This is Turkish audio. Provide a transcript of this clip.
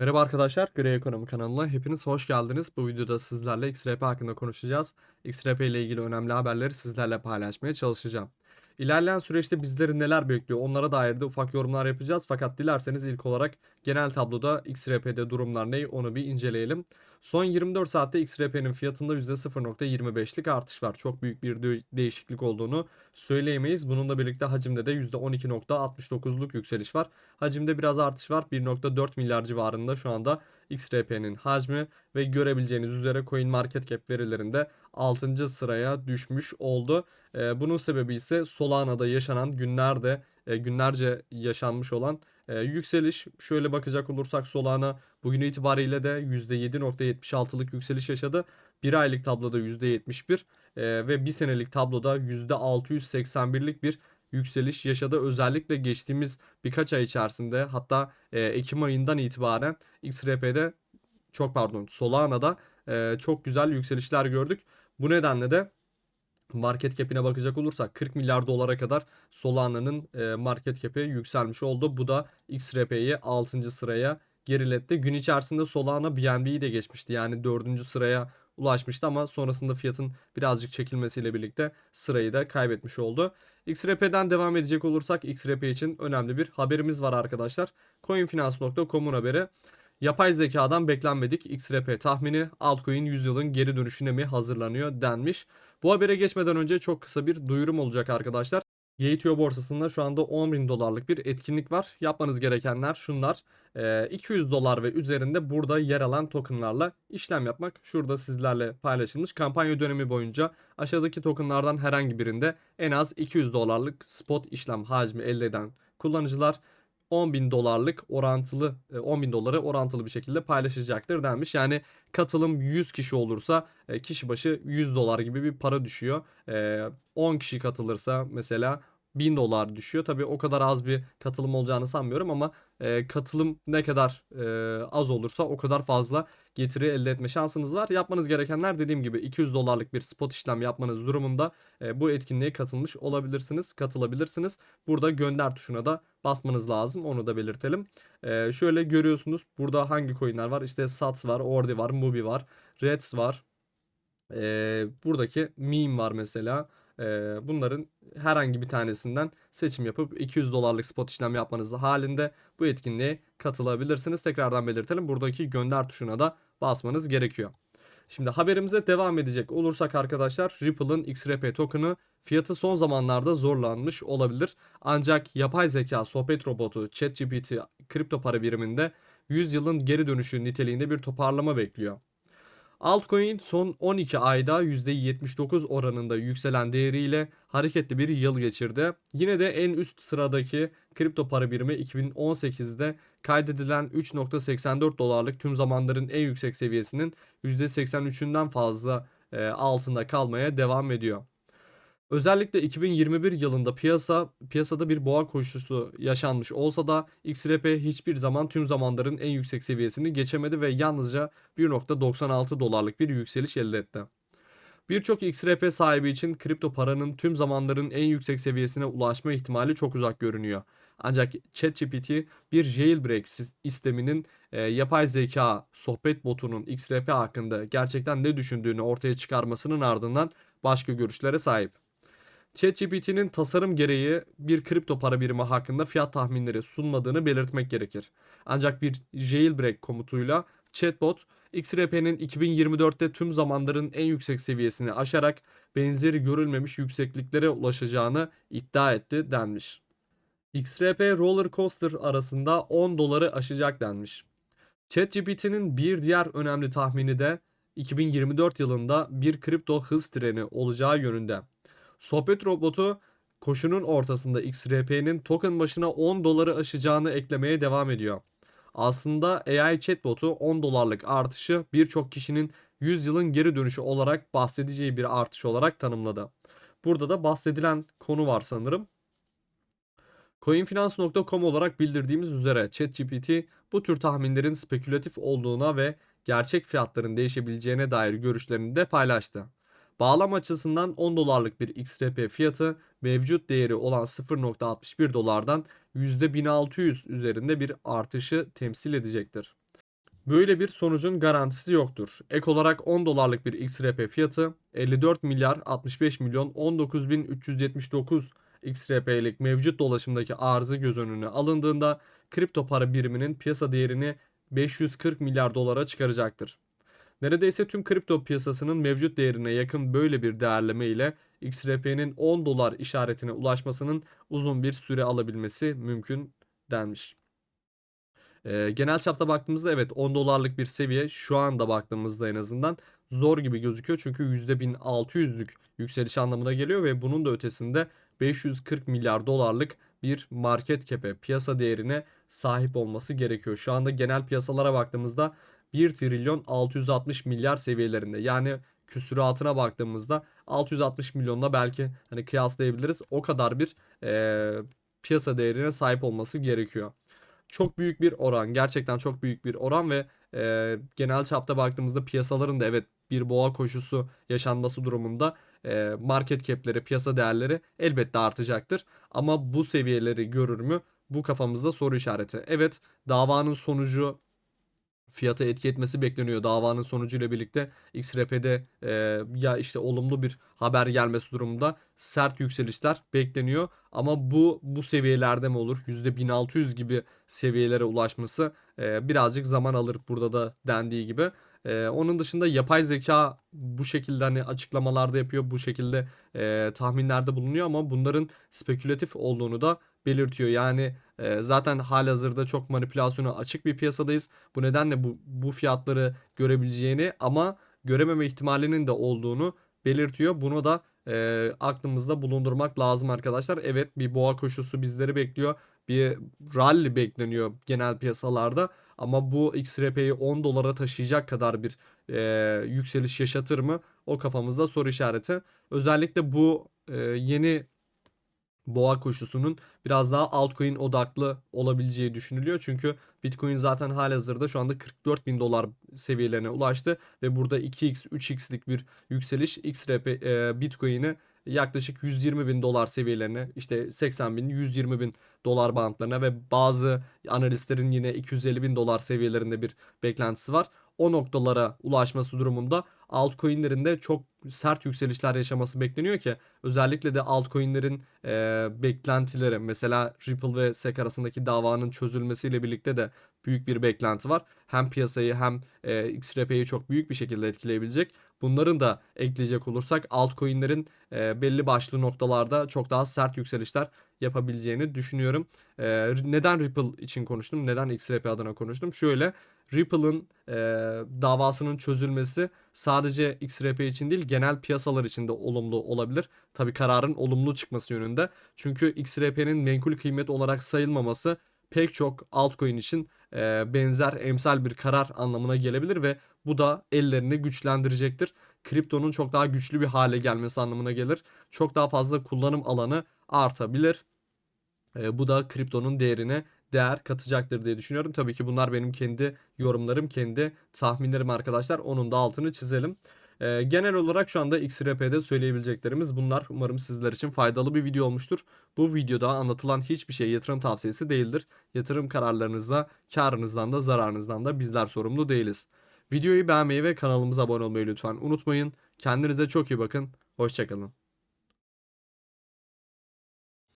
Merhaba arkadaşlar, Grey Ekonomi kanalına hepiniz hoş geldiniz. Bu videoda sizlerle XRP hakkında konuşacağız. XRP ile ilgili önemli haberleri sizlerle paylaşmaya çalışacağım. İlerleyen süreçte bizleri neler bekliyor onlara dair de ufak yorumlar yapacağız. Fakat dilerseniz ilk olarak genel tabloda XRP'de durumlar ne onu bir inceleyelim. Son 24 saatte XRP'nin fiyatında %0.25'lik artış var. Çok büyük bir de- değişiklik olduğunu söyleyemeyiz. Bununla birlikte hacimde de %12.69'luk yükseliş var. Hacimde biraz artış var. 1.4 milyar civarında şu anda XRP'nin hacmi ve görebileceğiniz üzere CoinMarketCap verilerinde 6. sıraya düşmüş oldu. Ee, bunun sebebi ise Solana'da yaşanan günlerde e, günlerce yaşanmış olan e, yükseliş. Şöyle bakacak olursak Solana bugün itibariyle de %7.76'lık yükseliş yaşadı. Bir aylık tabloda %71 e, ve bir senelik tabloda %681'lik bir yükseliş yaşadı. Özellikle geçtiğimiz birkaç ay içerisinde hatta e, Ekim ayından itibaren XRP'de çok pardon Solana'da e, çok güzel yükselişler gördük. Bu nedenle de market cap'ine bakacak olursak 40 milyar dolara kadar Solana'nın e, market cap'i yükselmiş oldu. Bu da XRP'yi 6. sıraya geriletti. Gün içerisinde Solana BNB'yi de geçmişti. Yani 4. sıraya ulaşmıştı ama sonrasında fiyatın birazcık çekilmesiyle birlikte sırayı da kaybetmiş oldu. XRP'den devam edecek olursak XRP için önemli bir haberimiz var arkadaşlar. Coinfinance.com'un haberi. Yapay zekadan beklenmedik XRP tahmini altcoin 100 yılın geri dönüşüne mi hazırlanıyor denmiş. Bu habere geçmeden önce çok kısa bir duyurum olacak arkadaşlar. Gate.io borsasında şu anda 10 bin dolarlık bir etkinlik var. Yapmanız gerekenler şunlar. Ee, 200 dolar ve üzerinde burada yer alan tokenlarla işlem yapmak. Şurada sizlerle paylaşılmış. Kampanya dönemi boyunca aşağıdaki tokenlardan herhangi birinde en az 200 dolarlık spot işlem hacmi elde eden kullanıcılar 10 bin dolarlık orantılı e, 10 bin doları orantılı bir şekilde paylaşacaktır denmiş. Yani katılım 100 kişi olursa e, kişi başı 100 dolar gibi bir para düşüyor. E, 10 kişi katılırsa mesela 1000 dolar düşüyor. Tabii o kadar az bir katılım olacağını sanmıyorum ama e, katılım ne kadar e, az olursa o kadar fazla getiri elde etme şansınız var. Yapmanız gerekenler dediğim gibi 200 dolarlık bir spot işlem yapmanız durumunda e, bu etkinliğe katılmış olabilirsiniz, katılabilirsiniz. Burada gönder tuşuna da basmanız lazım. Onu da belirtelim. E, şöyle görüyorsunuz burada hangi coinler var? İşte Sats var, Ordi var, Mubi var, Reds var. E, buradaki meme var mesela. E, bunların herhangi bir tanesinden seçim yapıp 200 dolarlık spot işlem yapmanız halinde bu etkinliğe katılabilirsiniz. Tekrardan belirtelim. Buradaki gönder tuşuna da basmanız gerekiyor. Şimdi haberimize devam edecek olursak arkadaşlar Ripple'ın XRP token'ı fiyatı son zamanlarda zorlanmış olabilir. Ancak yapay zeka sohbet robotu ChatGPT kripto para biriminde 100 yılın geri dönüşü niteliğinde bir toparlama bekliyor. Altcoin son 12 ayda %79 oranında yükselen değeriyle hareketli bir yıl geçirdi. Yine de en üst sıradaki kripto para birimi 2018'de kaydedilen 3.84 dolarlık tüm zamanların en yüksek seviyesinin %83'ünden fazla e, altında kalmaya devam ediyor. Özellikle 2021 yılında piyasa piyasada bir boğa koşusu yaşanmış olsa da XRP hiçbir zaman tüm zamanların en yüksek seviyesini geçemedi ve yalnızca 1.96 dolarlık bir yükseliş elde etti. Birçok XRP sahibi için kripto paranın tüm zamanların en yüksek seviyesine ulaşma ihtimali çok uzak görünüyor. Ancak ChatGPT bir jailbreak sisteminin e, yapay zeka sohbet botunun XRP hakkında gerçekten ne düşündüğünü ortaya çıkarmasının ardından başka görüşlere sahip. ChatGPT'nin tasarım gereği bir kripto para birimi hakkında fiyat tahminleri sunmadığını belirtmek gerekir. Ancak bir jailbreak komutuyla chatbot XRP'nin 2024'te tüm zamanların en yüksek seviyesini aşarak benzeri görülmemiş yüksekliklere ulaşacağını iddia etti denmiş. XRP roller coaster arasında 10 doları aşacak denmiş. ChatGPT'nin bir diğer önemli tahmini de 2024 yılında bir kripto hız treni olacağı yönünde. Sohbet robotu koşunun ortasında XRP'nin token başına 10 doları aşacağını eklemeye devam ediyor. Aslında AI chatbotu 10 dolarlık artışı birçok kişinin 100 yılın geri dönüşü olarak bahsedeceği bir artış olarak tanımladı. Burada da bahsedilen konu var sanırım. Coinfinance.com olarak bildirdiğimiz üzere ChatGPT bu tür tahminlerin spekülatif olduğuna ve gerçek fiyatların değişebileceğine dair görüşlerini de paylaştı. Bağlam açısından 10 dolarlık bir XRP fiyatı mevcut değeri olan 0.61 dolardan %1600 üzerinde bir artışı temsil edecektir. Böyle bir sonucun garantisi yoktur. Ek olarak 10 dolarlık bir XRP fiyatı 54 milyar 65 milyon 19.379 XRP'lik mevcut dolaşımdaki arzı göz önüne alındığında kripto para biriminin piyasa değerini 540 milyar dolara çıkaracaktır. Neredeyse tüm kripto piyasasının mevcut değerine yakın böyle bir değerleme ile XRP'nin 10 dolar işaretine ulaşmasının uzun bir süre alabilmesi mümkün denmiş. Ee, genel çapta baktığımızda evet 10 dolarlık bir seviye şu anda baktığımızda en azından zor gibi gözüküyor. Çünkü %1600'lük yükseliş anlamına geliyor ve bunun da ötesinde 540 milyar dolarlık bir market cap'e piyasa değerine sahip olması gerekiyor. Şu anda genel piyasalara baktığımızda 1 trilyon 660 milyar seviyelerinde. Yani küsuratına baktığımızda 660 milyonla belki hani kıyaslayabiliriz. O kadar bir e, piyasa değerine sahip olması gerekiyor. Çok büyük bir oran. Gerçekten çok büyük bir oran ve e, genel çapta baktığımızda piyasaların da evet bir boğa koşusu yaşanması durumunda e, market cap'leri, piyasa değerleri elbette artacaktır. Ama bu seviyeleri görür mü? Bu kafamızda soru işareti. Evet davanın sonucu fiyata etki etmesi bekleniyor. Davanın sonucuyla birlikte XRP'de e, ya işte olumlu bir haber gelmesi durumunda sert yükselişler bekleniyor. Ama bu bu seviyelerde mi olur? %1600 gibi seviyelere ulaşması e, birazcık zaman alır burada da dendiği gibi. Ee, onun dışında yapay zeka bu şekilde hani açıklamalarda yapıyor, bu şekilde e, tahminlerde bulunuyor ama bunların spekülatif olduğunu da belirtiyor. Yani e, zaten halihazırda çok manipülasyona açık bir piyasadayız. Bu nedenle bu, bu fiyatları görebileceğini ama görememe ihtimalinin de olduğunu belirtiyor. Bunu da e, aklımızda bulundurmak lazım arkadaşlar. Evet bir boğa koşusu bizleri bekliyor. Bir rally bekleniyor genel piyasalarda. Ama bu XRP'yi 10 dolara taşıyacak kadar bir e, yükseliş yaşatır mı? O kafamızda soru işareti. Özellikle bu e, yeni boğa koşusunun biraz daha altcoin odaklı olabileceği düşünülüyor. Çünkü Bitcoin zaten halihazırda şu anda 44 bin dolar seviyelerine ulaştı ve burada 2x 3x'lik bir yükseliş XRP e, Bitcoin'i yaklaşık 120 bin dolar seviyelerine işte 80 bin 120 bin dolar bantlarına ve bazı analistlerin yine 250 bin dolar seviyelerinde bir beklentisi var. O noktalara ulaşması durumunda altcoin'lerin de çok sert yükselişler yaşaması bekleniyor ki özellikle de altcoin'lerin e, beklentileri mesela Ripple ve SEC arasındaki davanın çözülmesiyle birlikte de büyük bir beklenti var. Hem piyasayı hem e, XRP'yi çok büyük bir şekilde etkileyebilecek. Bunların da ekleyecek olursak altcoin'lerin e, belli başlı noktalarda çok daha sert yükselişler yapabileceğini düşünüyorum. E, neden Ripple için konuştum? Neden XRP adına konuştum? Şöyle Ripple'ın e, davasının çözülmesi sadece XRP için değil genel piyasalar için de olumlu olabilir. Tabi kararın olumlu çıkması yönünde. Çünkü XRP'nin menkul kıymet olarak sayılmaması pek çok altcoin için e, benzer emsal bir karar anlamına gelebilir ve bu da ellerini güçlendirecektir. Kriptonun çok daha güçlü bir hale gelmesi anlamına gelir. Çok daha fazla kullanım alanı artabilir. E, bu da kriptonun değerine değer katacaktır diye düşünüyorum. Tabii ki bunlar benim kendi yorumlarım, kendi tahminlerim arkadaşlar. Onun da altını çizelim. E, genel olarak şu anda XRP'de söyleyebileceklerimiz bunlar. Umarım sizler için faydalı bir video olmuştur. Bu videoda anlatılan hiçbir şey yatırım tavsiyesi değildir. Yatırım kararlarınızda, karınızdan da zararınızdan da bizler sorumlu değiliz. Videoyu beğenmeyi ve kanalımıza abone olmayı lütfen unutmayın. Kendinize çok iyi bakın. Hoşçakalın.